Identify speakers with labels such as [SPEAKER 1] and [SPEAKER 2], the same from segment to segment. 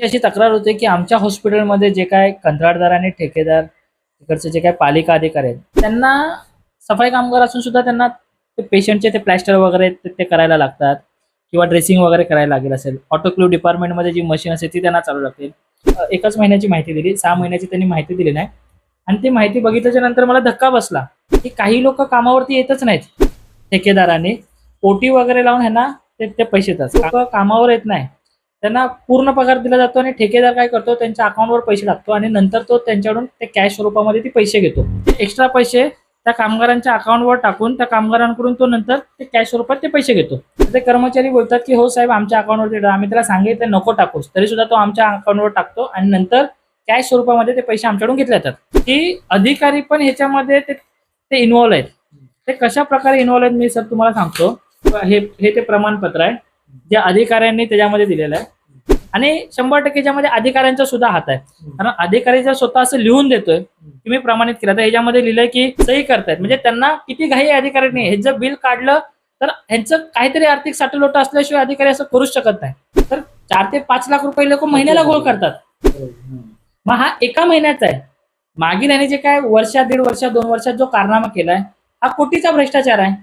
[SPEAKER 1] अशी तक्रार होते की आमच्या हॉस्पिटलमध्ये जे काय कंत्राटदार आणि ठेकेदार तिकडचे जे काय पालिका अधिकारी आहेत त्यांना सफाई कामगार असून सुद्धा त्यांना ते पेशंटचे ते प्लॅस्टर वगैरे ते ते करायला लागतात किंवा ड्रेसिंग वगैरे करायला लागेल असेल. ऑटोक्ल्यू डिपार्टमेंटमध्ये जी मशीन असेल ती त्यांना चालू लागते. एकाच एकच महिन्याची माहिती दिली सहा महिन्याची त्यांनी माहिती दिली नाही. आणि ती माहिती बघितल्याच्या नंतर मला धक्का बसला की काही लोक कामावरती येतच नाहीत. ठेकेदाराने ओटी वगैरे लावून ह्यांना ते ते पैसे येतात कामावर येत नाही. त्यांना पूर्ण पगार दिला जातो आणि ठेकेदार काय करतो? त्यांच्या अकाउंटवर पैसे टाकतो आणि नंतर तो त्यांच्याकडून ते कॅश स्वरूपामध्ये ते पैसे घेतो. एक्स्ट्रा पैसे त्या कामगारांच्या अकाउंटवर टाकून त्या कामगारांकडून तो नंतर ते कॅश स्वरूपात ते पैसे घेतो. ते कर्मचारी बोलतात की हो साहेब आमच्या अकाउंटवरती आम्ही त्याला सांगितलं नको टाकूस. तरी सुद्धा तो आमच्या अकाउंटवर टाकतो आणि नंतर कॅश स्वरूपामध्ये ते पैसे आमच्याकडून घेतले जातात. की अधिकारी पण ह्याच्यामध्ये ते ते इन्व्हॉल्व आहेत. ते कशा प्रकारे इन्व्हॉल्व आहेत मी सर तुम्हाला सांगतो. हे हे ते प्रमाणपत्र आहे. जे अधिकाऱ्यांनी त्याच्यामध्ये दिलेलं आहे. आणि शंभर टक्केच्यामध्ये अधिकाऱ्यांचा सुद्धा हात आहे. कारण अधिकारी जर स्वतः असं लिहून देतोय की मी प्रमाणित केलं तर ह्याच्यामध्ये लिहिलंय की सही करतायत. म्हणजे त्यांना किती घाई अधिकाऱ्यांनी. हे जर बिल काढलं तर ह्यांचं काहीतरी आर्थिक साठवलोट असल्याशिवाय अधिकारी असं करूच शकत नाही. तर चार ते पाच लाख रुपये लोक महिन्याला गोळ करतात. मग हा एका महिन्याचा आहे. मागील याने जे काय वर्षा दीड वर्षा दोन वर्षात जो कारनामा केलाय हा कोटीचा भ्रष्टाचार आहे.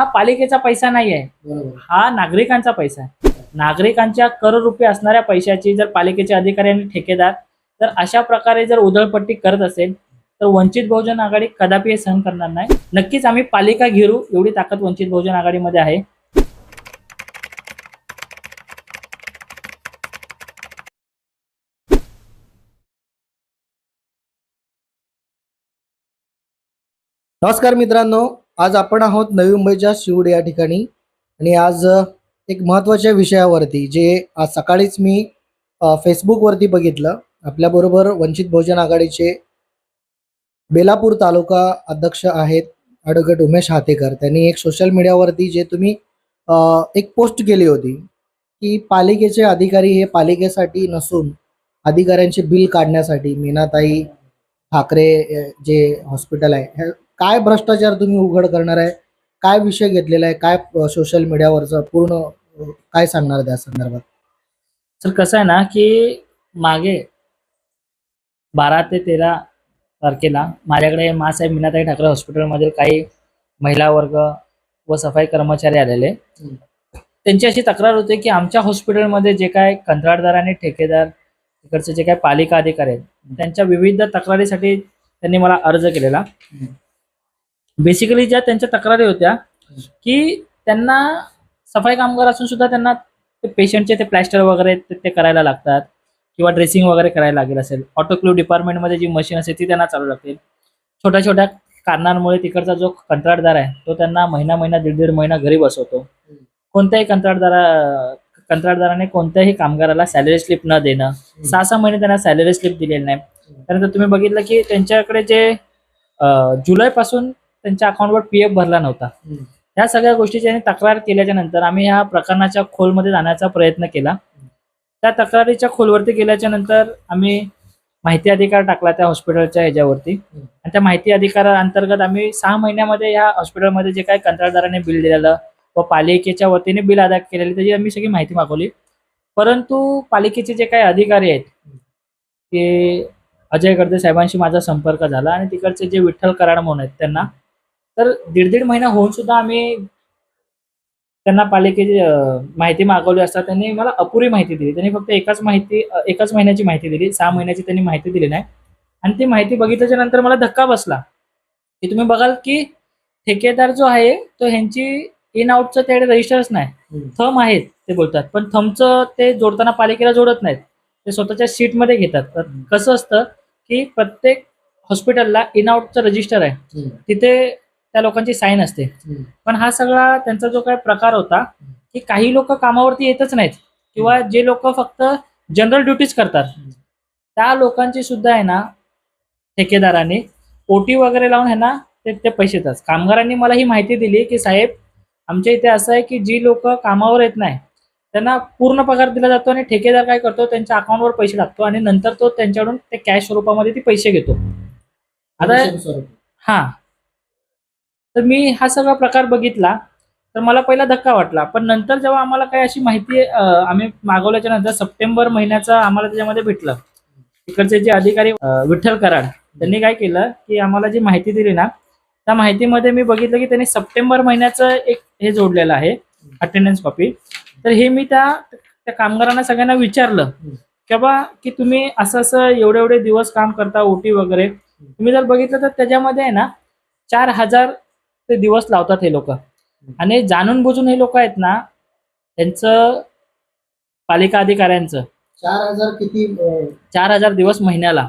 [SPEAKER 1] हा पालिकेचा पैसा नाही आहे हा नागरिकांचा पैसा आहे. नागरिकांच्या कर रुपये असणाऱ्या पैशाची जर पालिकेचे अधिकारी आणि ठेकेदार तर अशा प्रकारे जर उधळपट्टी करत असेल तर वंचित बहुजन आघाडी कदापि हे सहन करणार नाही. नक्कीच आम्ही पालिका घेरू एवढी ताकद वंचित बहुजन आघाडीमध्ये आहे.
[SPEAKER 2] नमस्कार मित्रांनो. आज आपण आहोत नवी मुंबईच्या शिवड या ठिकाणी. आणि आज एक महत्त्वाच्या विषयावरती जे आज सकाळीच मी फेसबुकवरती बघितलं. आपल्याबरोबर वंचित बहुजन आघाडीचे बेलापूर तालुका अध्यक्ष आहेत ॲडव्होकेट उमेश हातेकर. त्यांनी एक सोशल मीडियावरती जे तुम्ही एक पोस्ट केली होती की पालिकेचे अधिकारी हे पालिकेसाठी नसून अधिकाऱ्यांचे बिल काढण्यासाठी मीनाताई ठाकरे जे हॉस्पिटल आहे हे काय भ्रष्टाचार तुम्ही उघड करणार आहे? काय विषय घेतलेला आहे? काय सोशल मीडियावरचं पूर्ण काय सांगणार त्या संदर्भात?
[SPEAKER 1] तर कसं आहे ना की मागे बारा ते तेरा तारखेला माझ्याकडे मासाहेब मीनाताई ठाकरे हॉस्पिटलमधील काही महिला वर्ग व सफाई कर्मचारी आलेले. त्यांची अशी तक्रार होते की आमच्या हॉस्पिटलमध्ये जे काय कंत्राटदार आणि ठेकेदार तिकडचे जे काय पालिका अधिकारी आहेत त्यांच्या विविध तक्रारीसाठी त्यांनी मला अर्ज केलेला. बेसिकली ज्या त्यांच्या तक्रारी होत्या की त्यांना सफाई कामगार असून सुद्धा त्यांना ते पेशंटचे ते प्लॅस्टर वगैरे ते ते करायला लागतात किंवा ड्रेसिंग वगैरे करायला लागेल असेल. ऑटोक्ल्यू डिपार्टमेंटमध्ये जी मशीन असेल ती त्यांना चालू लागतील छोट्या छोट्या कारणांमुळे तिकडचा जो कंत्राटदार आहे तो त्यांना महिना महिना दीड दीड महिना घरी बसवतो. कोणत्याही कंत्राटदारा कंत्राटदाराने कोणत्याही कामगाराला सॅलरी स्लिप न देणं. सहा सहा महिने त्यांना सॅलरी स्लिप दिलेली नाही. त्यानंतर तुम्ही बघितलं की त्यांच्याकडे जे जुलैपासून त्यांच्या अकाउंटवर पी एफ भरला नव्हता. ह्या सगळ्या गोष्टीची तक्रार केल्याच्यानंतर आम्ही ह्या प्रकरणाच्या खोलमध्ये जाण्याचा प्रयत्न केला. त्या तक्रारीच्या खोलवरती गेल्याच्यानंतर आम्ही माहिती अधिकार टाकला त्या हॉस्पिटलच्या ह्याच्यावरती. आणि त्या माहिती अधिकारा अंतर्गत आम्ही सहा महिन्यामध्ये या हॉस्पिटलमध्ये जे काही कंत्राटदाराने बिल दिलेलं व पालिकेच्या वतीने बिल अदा केलेले त्याची आम्ही सगळी माहिती मागवली. परंतु पालिकेचे जे काही अधिकारी आहेत ते अजय गर्दे साहेबांशी माझा संपर्क झाला आणि तिकडचे जे विठ्ठल कराड म्हणून आहेत त्यांना तर दीड दीड महिना होऊन सुद्धा आम्ही त्यांना पालिकेची माहिती मागवली असता त्यांनी मला अपुरी माहिती दिली. त्यांनी फक्त एकाच माहिती एकाच महिन्याची माहिती दिली. सहा महिन्याची त्यांनी माहिती दिली नाही. आणि ती माहिती बघितल्याच्या नंतर मला धक्का बसला. की तुम्ही बघाल की ठेकेदार जो आहे तो ह्यांची इन आउटचं त्याकडे रजिस्टरच नाही. थम आहेत ते बोलतात. पण थमचं ते जोडताना पालिकेला जोडत नाहीत. ते स्वतःच्या सीटमध्ये घेतात. तर कसं असतं की प्रत्येक हॉस्पिटलला इन आउटचं रजिस्टर आहे. तिथे त्या लोकांची साईन असते. पण हा सगळा त्यांचा जो काही प्रकार होता की काही लोक कामावरती येतच नाहीत. किंवा जे लोक फक्त जनरल ड्युटीज करतात. त्या लोकांची सुद्धा आहे ना ठेकेदाराने ओटी वगैरे लावून ह्यांना ते ते पैसे येतात कामगारांनी मला ही माहिती दिली की साहेब आमच्या इथे असं आहे की जी लोक कामावर येत नाही त्यांना पूर्ण पगार दिला जातो आणि ठेकेदार काय करतो त्यांच्या अकाउंटवर पैसे टाकतो आणि नंतर तो त्यांच्याकडून ते कॅश स्वरूपामध्ये ते पैसे घेतो. आता हा. तर मी हा सगळा प्रकार बघितला तर मला पहिला धक्का वाटला. पण नंतर जेव्हा आम्हाला काही अशी माहिती आम्ही मागवल्याच्या नंतर सप्टेंबर महिन्याचा आम्हाला त्याच्यामध्ये भेटलं. तिकडचे जे अधिकारी विठ्ठल कराड त्यांनी काय केलं की आम्हाला जी माहिती दिली ना त्या माहितीमध्ये मी बघितलं की त्यांनी सप्टेंबर महिन्याचं एक हे जोडलेलं आहे अटेंडन्स कॉपी तर हे मी त्या त्या कामगारांना सगळ्यांना विचारलं की बाबा की तुम्ही असं असं एवढे एवढे दिवस काम करता ओटी वगैरे. तुम्ही जर बघितलं तर त्याच्यामध्ये आहे ना चार हजार ते दिवस लावतात हे लोक. आणि जाणून बुजून हे लोक आहेत ना त्यांचं पालिका अधिकाऱ्यांचं.
[SPEAKER 2] चार हजार किती
[SPEAKER 1] चार हजार दिवस महिन्याला.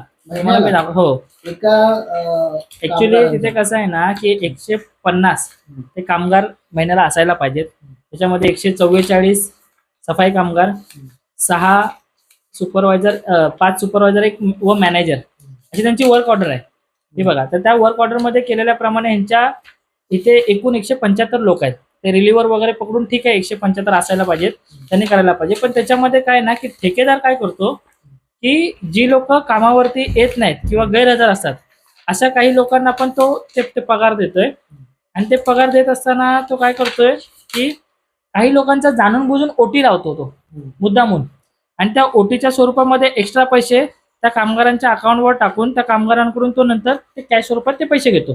[SPEAKER 1] हो. ऍक्च्युली. तिथे कसं आहे ना की एकशे पन्नास ते कामगार महिन्याला असायला पाहिजेत. त्याच्यामध्ये एकशे चव्वेचाळीस सफाई कामगार सहा सुपरवायझर पाच सुपरवायझर एक व मॅनेजर. अशी त्यांची वर्क ऑर्डर आहे. हे बघा तर त्या वर्क ऑर्डरमध्ये केलेल्याप्रमाणे यांच्या इथे एकूण एकशे पंच्याहत्तर लोक आहेत. ते रिलिव्हर वगैरे पकडून ठीक आहे एकशे पंच्याहत्तर असायला पाहिजेत त्यांनी करायला पाहिजे पण त्याच्यामध्ये काय ना की ठेकेदार काय करतो की जी लोक कामावरती येत नाहीत किंवा गैरहजर असतात अशा काही लोकांना पण तो ते ते पगार देतोय. आणि ते पगार देत असताना तो काय करतोय की काही लोकांचा जाणून बुजून ओटी लावतो तो मुद्दामून. आणि त्या ओटीच्या स्वरूपामध्ये एक्स्ट्रा पैसे त्या कामगारांच्या अकाउंटवर टाकून त्या कामगारांकडून तो नंतर ते कॅश स्वरूपात ते पैसे घेतो.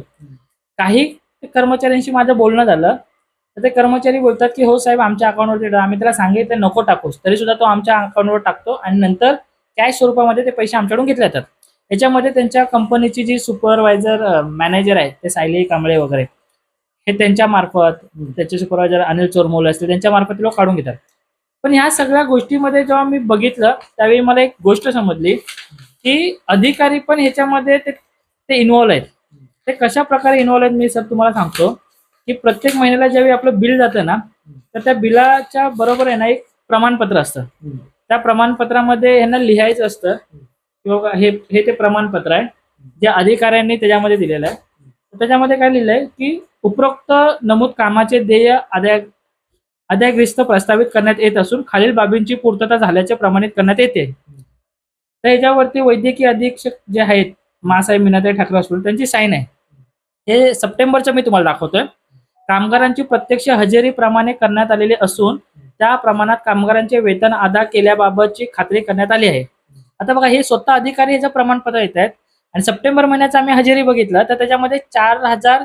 [SPEAKER 1] काही कर्मचाऱ्यांशी माझं बोलणं झालं. तर ते कर्मचारी बोलतात की हो साहेब आमच्या अकाउंटवरती आम्ही त्याला सांगितलं नको टाकूस. तरी सुद्धा तो आमच्या अकाउंटवर टाकतो आणि नंतर कॅश स्वरूपामध्ये ते पैसे आमच्याकडून घेतले जातात. याच्यामध्ये त्यांच्या कंपनीची जी सुपरवायझर मॅनेजर आहे ते सायली कांबळे वगैरे हे त्यांच्या मार्फत त्याचे सुपरवायझर अनिल चोरमोल असतील त्यांच्या मार्फत ते लोक काढून घेतात. पण ह्या सगळ्या गोष्टीमध्ये जेव्हा मी बघितलं त्यावेळी मला एक गोष्ट समजली की अधिकारी पण ह्याच्यामध्ये ते ते इन्व्हॉल्व आहेत. ते कशा प्रकारे इन्व्हॉल्व आहेत मी सर तुम्हाला सांगतो. की प्रत्येक महिन्याला ज्यावेळी आपलं बिल जातं ना तर त्या बिलाच्या बरोबर आहे ना एक प्रमाणपत्र असतं. त्या प्रमाणपत्रामध्ये यांना लिहायचं असतं की बाबा हे हे ते प्रमाणपत्र आहे जे अधिकाऱ्यांनी त्याच्यामध्ये दिलेलं आहे. त्याच्यामध्ये काय लिहिलंय की उपरोक्त नमूद कामाचे ध्येय आदाय अद्याग्रस्त प्रस्तावित करण्यात येत असून खालील बाबींची पूर्तता झाल्याचे प्रमाणित करण्यात येते. तर याच्यावरती वैद्यकीय अधीक्षक जे आहेत मासाहेब मीनाताई ठाकरे हॉस्पिटल त्यांची साईन आहे. हे सप्टेंबरच्या मी तुम्हाला दाखवतोय. कामगारांची प्रत्यक्ष हजेरी प्रमाणे करण्यात आलेली असून त्या प्रमाणात कामगारांचे वेतन अदा केल्याबाबतची खात्री करण्यात आली आहे. आता बघा हे स्वतः अधिकारी याचं प्रमाणपत्र येत आहेत आणि सप्टेंबर महिन्याचा आम्ही हजेरी बघितलं तर त्याच्यामध्ये चार हजार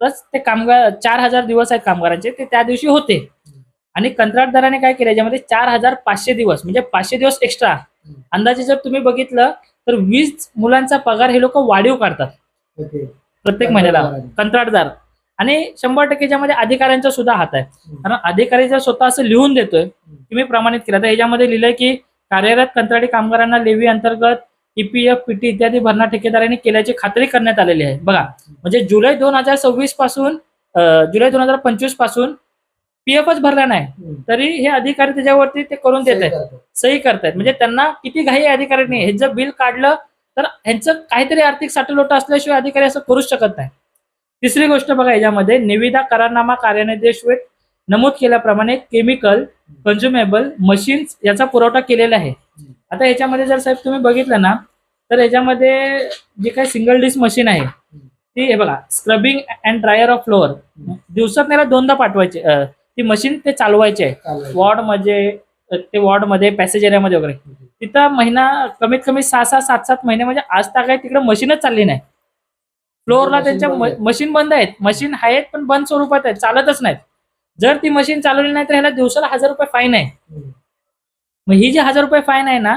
[SPEAKER 1] प्लस ते कामगार चार हजार दिवस आहेत कामगारांचे ते त्या दिवशी होते. आणि कंत्राटदाराने काय केलं याच्यामध्ये चार हजार पाचशे दिवस म्हणजे पाचशे दिवस एक्स्ट्रा अंदाजे जर तुम्ही बघितलं तर वीस मुलांचा पगार हे लोक वाढीव काढतात. प्रत्येक महिन्याला. कंत्राटदार. आणि शंभर टक्के याच्यामध्ये अधिकाऱ्यांचा सुद्धा हात आहे. कारण अधिकारी जर स्वतः असं लिहून देतोय की मी प्रमाणित केलं. तर याच्यामध्ये लिहिलंय की कार्यरत कंत्राटी कामगारांना लेवी अंतर्गत ईपीएफ पीटी इत्यादी भरणा ठेकेदारांनी केल्याची खात्री करण्यात आलेली आहे. बघा म्हणजे जुलै दोन हजार सव्वीसपासून जुलै दोन हजार पंचवीसपासून पीएफच भरला नाही. तरी हे अधिकारी त्याच्यावरती ते करून देत आहेत. सही करतायत म्हणजे त्यांना किती घाई अधिकाऱ्यांनी? हे जर बिल काढलं तर ह्यांचं काहीतरी आर्थिक साठलोट असल्याशिवाय अधिकारी असं करूच शकत नाही तिसरी गोष्ट बघा याच्यामध्ये निविदा करारनामा कार्यानिर्देशवेत नमूद केल्याप्रमाणे केमिकल कन्झ्युमेबल मशीन्स याचा पुरवठा केलेला आहे. आता याच्यामध्ये जर साहेब तुम्ही बघितलं ना तर याच्यामध्ये जे काही सिंगल डिश मशीन आहे ती हे बघा scrubbing and dryer of floor दिवसात त्याला दोनदा पाठवायचे ती मशीन ते चालवायचे आहे. वॉर्डमध्ये ते वॉर्डमध्ये पॅसेज एरियामध्ये वगैरे. तिथं महिना कमीत कमी सहा सहा सात सात महिने म्हणजे आज तर काय तिकडे मशीनच चालली नाही. फ्लोअरला त्यांच्या. मशीन बंद आहेत. मशीन आहेत पण बंद स्वरूपात आहेत. चालतच नाहीत. जर ती मशीन चालवली नाही तर ह्याला दिवसाला हजार रुपये फाईन आहे. मग ही जी हजार रुपये फाईन आहे ना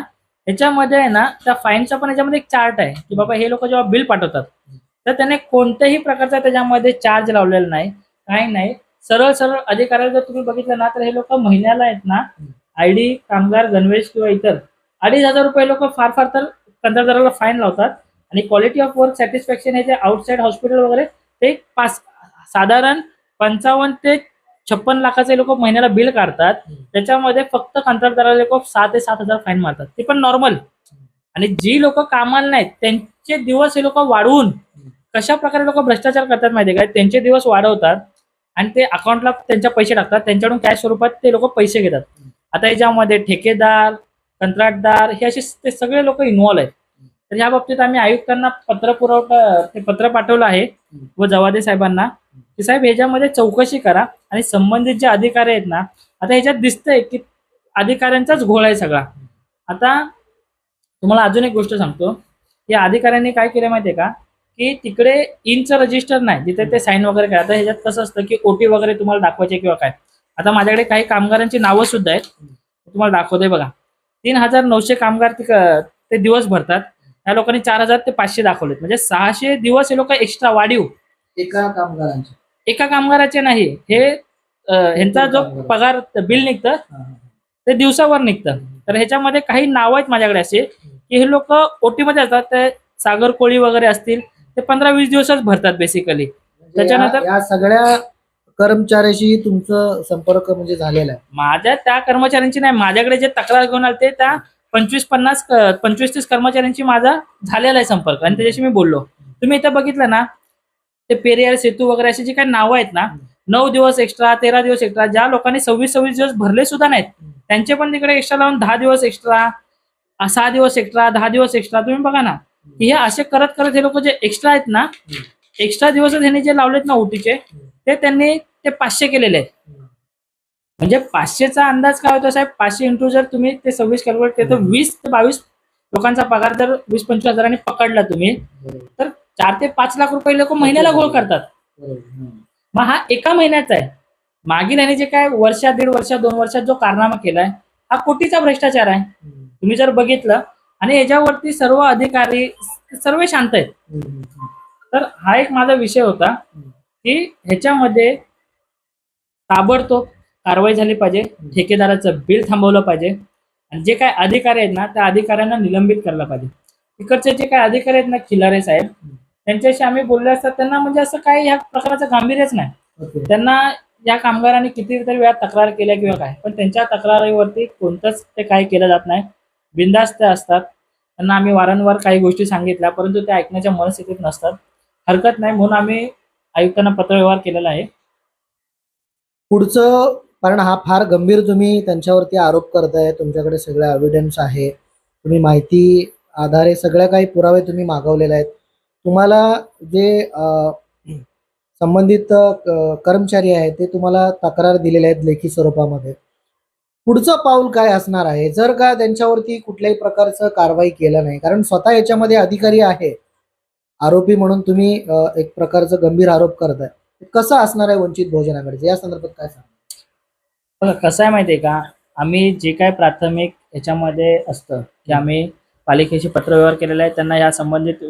[SPEAKER 1] ह्याच्यामध्ये आहे ना त्या फाईनचा पण याच्यामध्ये एक चार्ट आहे की बाबा हे लोक जेव्हा बिल पाठवतात तर त्याने कोणत्याही प्रकारचा त्याच्यामध्ये चार्ज लावलेला नाही काही नाही. सरळ सरळ अधिकाऱ्याला जर तुम्ही बघितलं ना तर हे लोक महिन्याला आहेत ना आयडी कामगार गणवेश किंवा इतर. अडीच हजार रुपये लोक फार फार तर कंत्राटदाराला फाईन लावतात. आणि क्वालिटी ऑफ वर्क सॅटिस्फॅक्शन हे जे आउटसाईड हॉस्पिटल वगैरे ते पाच साधारण पंचावन्न ते छप्पन लाखाचे लोक महिन्याला बिल काढतात. त्याच्यामध्ये फक्त कंत्राटदाराला लोक सहा ते सात हजार फाईन मारतात. ते पण नॉर्मल आणि जी लोक कामाला नाहीत त्यांचे दिवस हे लोक वाढवून कशा प्रकारे लोक भ्रष्टाचार करतात माहिती आहे का? त्यांचे दिवस वाढवतात आणि ते अकाउंटला त्यांच्या पैसे टाकतात. त्यांच्याकडून कॅश स्वरूपात ते लोक पैसे घेतात. आता याच्यामध्ये ठेकेदार कंत्राटदार हे असे ते सगळे लोक इन्व्हॉल्व आहेत. तर ह्या बाबतीत आम्ही आयुक्तांना पत्र पुरवठा ते पत्र पाठवलं आहे व जवादे साहेबांना. की साहेब ह्याच्यामध्ये चौकशी करा आणि संबंधित जे अधिकारी आहेत ना आता ह्याच्यात दिसतंय की अधिकाऱ्यांचाच घोळ आहे सगळा. आता तुम्हाला अजून एक गोष्ट सांगतो. या अधिकाऱ्यांनी काय केलं माहितीये का? की तिकडे इनचं रजिस्टर नाही जिथे ते साईन वगैरे काय आता ह्याच्यात कसं असतं की ओटी वगैरे तुम्हाला दाखवायचे किंवा काय. आता माझ्याकडे काही कामगारांची नावं सुद्धा आहेत. तुम्हाला दाखवते बघा. तीन हजार नऊशे कामगार ते दिवस भरतात. या लोकांनी चार हजार ते पाचशे दाखवलेत. म्हणजे सहाशे दिवस हे लोक एक्स्ट्रा वाढीव.
[SPEAKER 2] एका कामगारांचे.
[SPEAKER 1] एका कामगाराचे नाही. हे ह्यांचा जो पगार बिल निघतं ते दिवसावर निघतं. तर ह्याच्यामध्ये काही नाव आहेत माझ्याकडे असे की हे लोक ओटी मध्ये असतात. ते सागर कोळी वगैरे असतील. ते पंधरा वीस दिवसच भरतात बेसिकली त्याच्यानंतर-
[SPEAKER 2] या या सगळ्या कर्मचाऱ्याशी तुमचं संपर्क म्हणजे झालेला आहे?
[SPEAKER 1] माझ्या त्या कर्मचाऱ्यांची नाही माझ्याकडे जे तक्रार घेऊन आले त्या पंचवीस पन्नास क- पंचवीस तीस कर्मचाऱ्यांची माझा झालेला आहे संपर्क. आणि त्याच्याशी मी बोललो. तुम्ही इथं बघितलं ना ते पेरियार सेतू वगैरे अशी जी काही नावं आहेत ना नऊ दिवस एक्स्ट्रा तेरा दिवस एक्स्ट्रा ज्या लोकांनी सव्वीस सव्वीस दिवस भरले सुद्धा नाहीत त्यांचे पण तिकडे एक्स्ट्रा लावून दहा दिवस एक्स्ट्रा सहा दिवस एक्स्ट्रा दहा दिवस एक्स्ट्रा तुम्ही बघा ना. हे असे करत करत हे लोक जे एक्स्ट्रा आहेत ना एक्स्ट्रा दिवस त्यांनी जे लावलेत ना ओटीचे ते त्यांनी ते पाचशे केलेले आहेत. म्हणजे पाचशेचा अंदाज काय होतो साहेब? पाचशे इंटू जर तुम्ही ते सव्वीस कॅल्क्युलेट केलं तर वीस ते बावीस लोकांचा पगार जर वीस पंचवीस हजारांनी पकडला तुम्ही तर चार ते पाच लाख रुपये लोक महिन्याला गोळ करतात. मग हा एका महिन्याचा आहे. मागील याने जे काय वर्षात दीड वर्षात दोन वर्षात जो कारनामा केलाय हा कोटीचा भ्रष्टाचार आहे. तुम्ही जर बघितलं आणि याच्यावरती सर्व अधिकारी सर्व शांत आहेत. तर हा एक माझा विषय होता की ह्याच्यामध्ये ताबडतोब कारवाई झाली पाहिजे. ठेकेदाराचं बिल थांबवलं पाहिजे. आणि जे काय अधिकारी आहेत ना त्या अधिकाऱ्यांना निलंबित करायला पाहिजे. तिकडचे जे काय अधिकारी आहेत ना खिलारे साहेब त्यांच्याशी आम्ही बोलले असतात त्यांना म्हणजे असं काय ह्या प्रकाराचं गांभीर्यच नाही. त्यांना या कामगारांनी कितीतरी वेळा तक्रार केल्या किंवा काय पण त्यांच्या तक्रारीवरती कोणतंच ते काय केलं जात नाही. बिंदास्त ते असतात. त्यांना आम्ही वारंवार काही गोष्टी सांगितल्या परंतु ते ऐकण्याच्या मनस्थितीत नसतात. हरकत नाही म्हणून आम्ही आयुक्तांना पत्रव्यवहार केलेला आहे.
[SPEAKER 2] पुढचं कारण हा फार गंभीर तुम्ही त्यांच्यावरती आरोप करताय तुमच्याकडे सगळ्या एव्हिडन्स आहे तुम्ही माहिती आधारे सगळ्या काही पुरावे तुम्ही मागवलेले आहेत. तुम्हाला जे संबंधित कर्मचारी आहेत ते तुम्हाला तक्रार दिलेले आहेत लेखी स्वरूपामध्ये. पुढचं पाऊल काय असणार आहे? जर का त्यांच्यावरती कुठल्याही प्रकारचं कारवाई केलं नाही कारण स्वतः याच्यामध्ये अधिकारी आहे. आरोपी म्हणून तुम्ही एक प्रकारचं गंभीर आरोप करताय. कसं असणार आहे वंचित भोजनाकडे या संदर्भात काय सांग
[SPEAKER 1] बघा कसं आहे माहिती आहे का? आम्ही जे काय प्राथमिक याच्यामध्ये असतं की आम्ही पालिकेशी पत्रव्यवहार केलेला आहे त्यांना या संबंधित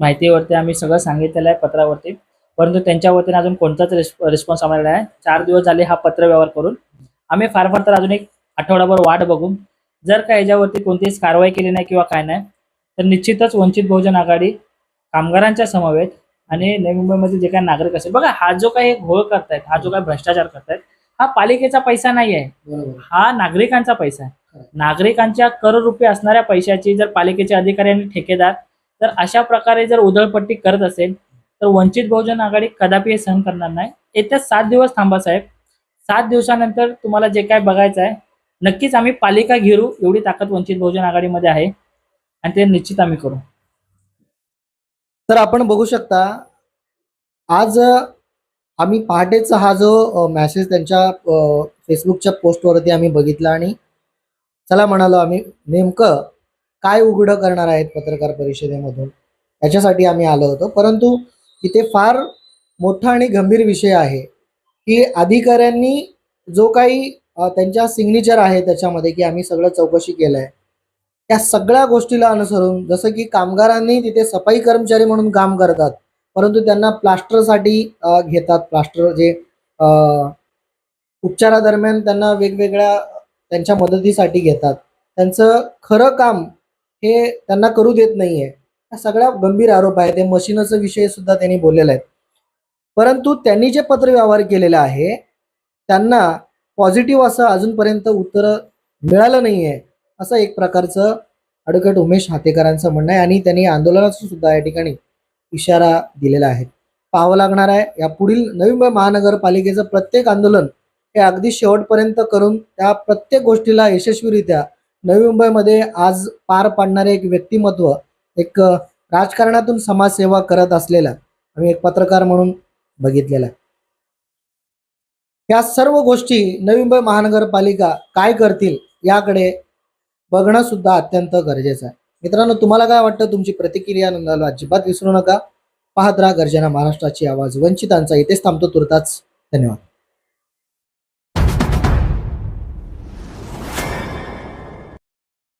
[SPEAKER 1] माहितीवरती आम्ही सगळं सांगितलेलं आहे पत्रावरती. परंतु त्यांच्या वतीने अजून कोणताच रिस्पॉन्स आम्हाला नाही. चार दिवस झाले हा पत्रव्यवहार करून. आम्ही फार फार तर अजून एक आठवडाभर वाट बघू जर का याच्यावरती कोणतीच कारवाई केली नाही किंवा काय नाही तर निश्चितच वंचित बहुजन आघाडी कामगारांच्या समवेत आणि नवी मुंबईमध्ये जे काही नागरिक असेल बघा हा जो काही घोळ करतायत हा जो काही भ्रष्टाचार करतायत हा पालिकेचा पैसा नाही आहे. हा नागरिकांचा पैसा आहे. नागरिकांच्या कर रुपये असणाऱ्या पैशाची जर पालिकेचे अधिकारी आणि ठेकेदार तर अशा प्रकारे जर उधळपट्टी करत असेल तर वंचित बहुजन आघाडी कदापि हे सहन करणार नाही. येत्या सात दिवस थांबा साहेब. सात दिवसानंतर तुम्हाला जे काय बघायचं आहे नक्कीच आम्ही पालिका घेरू एवढी ताकद वंचित बहुजन आघाडीमध्ये आहे. आणि ते निश्चित आम्ही करू.
[SPEAKER 2] तर आपण बघू शकता आज आम्ही पहाटेचा हा जो मेसेज त्यांच्या फेसबुकच्या पोस्टवरती आम्ही बघितला आणि चला म्हणालो आम्ही नेमकं काय उघडं करणार आहेत पत्रकार परिषदेमधून? याच्यासाठी आम्ही आलो होतो. परंतु इथे फार मोठा आणि गंभीर विषय आहे की अधिकाऱ्यांनी जो काही त्यांच्या सिग्नेचर आहे त्याच्यामध्ये की आम्ही सगळं चौकशी केलं आहे त्या सगळ्या गोष्टीला अनुसरून जसं की कामगारांनी तिथे सफाई कर्मचारी म्हणून काम करतात परंतु त्यांना प्लास्टरसाठी घेतात. प्लास्टर जे उपचारादरम्यान त्यांना वेगवेगळ्या त्यांच्या मदतीसाठी घेतात. त्यांचं खरं काम हे त्यांना करू देत नाहीये. हा सगळा गंभीर आरोप आहे ते मशीनचा विषय सुद्धा त्यांनी बोललेला आहे. परंतु त्यांनी जे पत्र व्यवहार केलेला आहे त्यांना पॉझिटिव्ह असं अजूनपर्यंत उत्तर मिळालं नाहीये. असं एक प्रकारचं ॲडव्होकेट उमेश हातेकरांचं म्हणणं आहे आणि त्यांनी आंदोलनाचा सुद्धा या ठिकाणी इशारा दिलेला आहे. पाहावं लागणार आहे या पुढील नवी मुंबई महानगरपालिकेचं प्रत्येक आंदोलन हे अगदी शेवटपर्यंत करून त्या प्रत्येक गोष्टीला यशस्वीरित्या नवी मुंबईमध्ये आज पार पाडणारे एक व्यक्तिमत्व एक राजकारणातून समाजसेवा करत असलेला आम्ही एक पत्रकार म्हणून बघितलेला या सर्व गोष्टी नवी मुंबई महानगरपालिका काय करतील याकडे बघणं सुद्धा अत्यंत गरजेचं आहे. मित्रांनो तुम्हाला काय वाटतं? तुमची प्रतिक्रिया नोंदवायला अजिबात विसरू नका. पाहत राहा गर्जना महाराष्ट्राची आवाज. वंचितांचा इथेच थांबतो. तुर्ताच धन्यवाद.